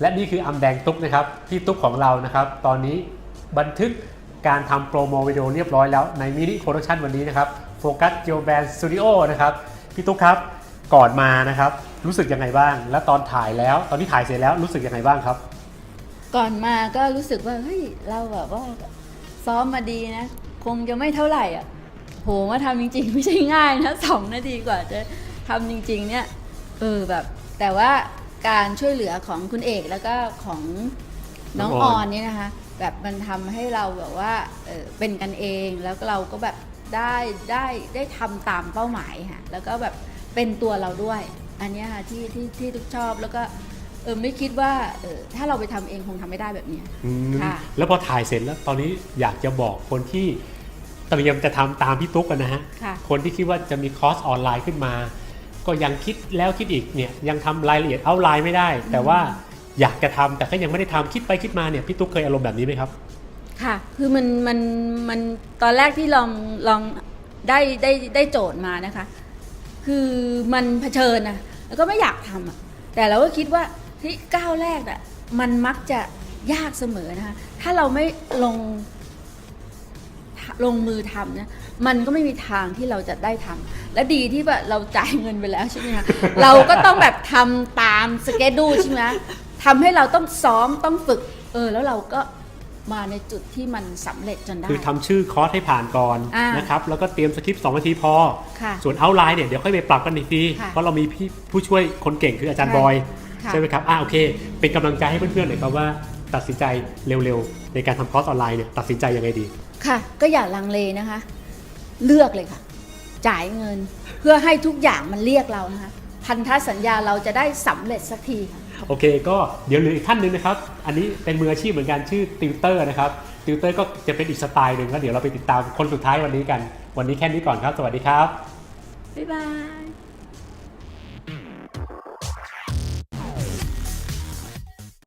และนี่คืออำแดงตุ๊กนะครับพี่ตุ๊กของเรานะครับ ตอนนี้บันทึกการทำโปรโมวิดีโอเรียบร้อยแล้วในมินิโปรดักชันวันนี้นะครับโฟกัสเกียวแบรนสตูดิโอนะครับพี่ตุ๊กครับก่อนมานะครับ รู้สึกยังไงบ้าง และตอนถ่ายแล้ว ตอนที่ถ่ายเสร็จแล้วรู้สึกยังไงบ้างครับ ก่อนมาก็รู้สึกว่าเฮ้ยเราแบบว่าซ้อมมาดีนะ คงจะไม่เท่าไหร่อะโหมาทำจริง ๆ ไม่ใช่ง่ายนะสองนาทีกว่าจะทำจริง ๆ เนี่ยเออแบบ แต่ว่า การช่วยเหลือของคุณเอกแล้วก็ของน้องน้องออออน นเนี่ยนะคะ แบบมันทำให้เราแบบว่าเออเป็นกันเองแล้วก็เราก็แบบได้ได้ได้ทำตามเป้าหมายค่ะแล้วก็แบบเป็นตัวเราด้วย อันเนี้ยค่ะที่ที่ที่ทุกชอบแล้วก็เออไม่คิดว่าเออถ้าเราไปทำเองคงทำไม่ได้แบบเนี้ย อืมค่ะ แล้วพอถ่ายเสร็จแล้วตอนนี้อยากจะบอกคนที่เตรียมจะทำตามพี่ตุ๊กกันนะฮะ ค่ะ คนที่คิดว่าจะมีคอร์สออนไลน์ขึ้นมา ก็ยังคิดแล้วคิดอีกเนี่ยยังทำรายละเอียดเอาไลน์ไม่ได้ แต่ว่าอยากจะทำแต่ก็ยังไม่ได้ทำคิดไปคิดมาเนี่ยพี่ตุ๊กเคยอารมณ์แบบนี้ไหมครับ ค่ะ คือมันมันมันตอนแรกที่ลองลองได้ได้ได้โจทย์มานะคะ คือมันเผชิญนะแล้วก็ไม่อยากทำอะแต่เราก็คิดว่าที่ก้าวแรกอะมันมักจะยากเสมอนะคะถ้าเราไม่ลง ลงมือทำนะมันก็ไม่มีทางที่เราจะได้ทำและดีที่แบบเราจ่ายเงินไปแล้วใช่ไหมคะเราก็ต้องแบบทำตามสเกจดูใช่ไหมทำให้เราต้องซ้อมต้องฝึก เออ แล้วเราก็มาในจุดที่มันสำเร็จจนได้ คือทำชื่อคอร์สให้ผ่านก่อนอ่านนะครับ แล้วก็เตรียมสคริปต์2นาทีพอค่ะส่วนเอาไลน์เนี่ยเดี๋ยวค่อยไปปรับกันอีกทีค่ะเพราะเรามีพี่ผู้ช่วยคนเก่งคืออาจารย์ใช่บอยค่ะใช่ไหมครับ อ่าโอเค เป็นกำลังใจให้เพื่อนๆหน่อยครับว่าตัดสินใจเร็วๆ ในการทำคอร์สออนไลน์เนี่ยตัดสินใจยังไงดี ค่ะ ก็อย่าลังเลนะคะ เลือกเลยค่ะ จ่ายเงิน เพื่อให้ทุกอย่างมันเรียกเรานะคะพันธสัญญาเราจะได้สำเร็จสักทีค่ะ โอเคก็เดี๋ยวเหลืออีกท่านหนึ่งนะครับ อันนี้เป็นมืออาชีพเหมือนกันชื่อติวเตอร์นะครับ ติวเตอร์ก็จะเป็นอีกสไตล์หนึ่งแล้วเดี๋ยวเราไปติดตามคนสุดท้ายวันนี้กัน วันนี้แค่นี้ก่อนครับ สวัสดีครับ บ๊ายบาย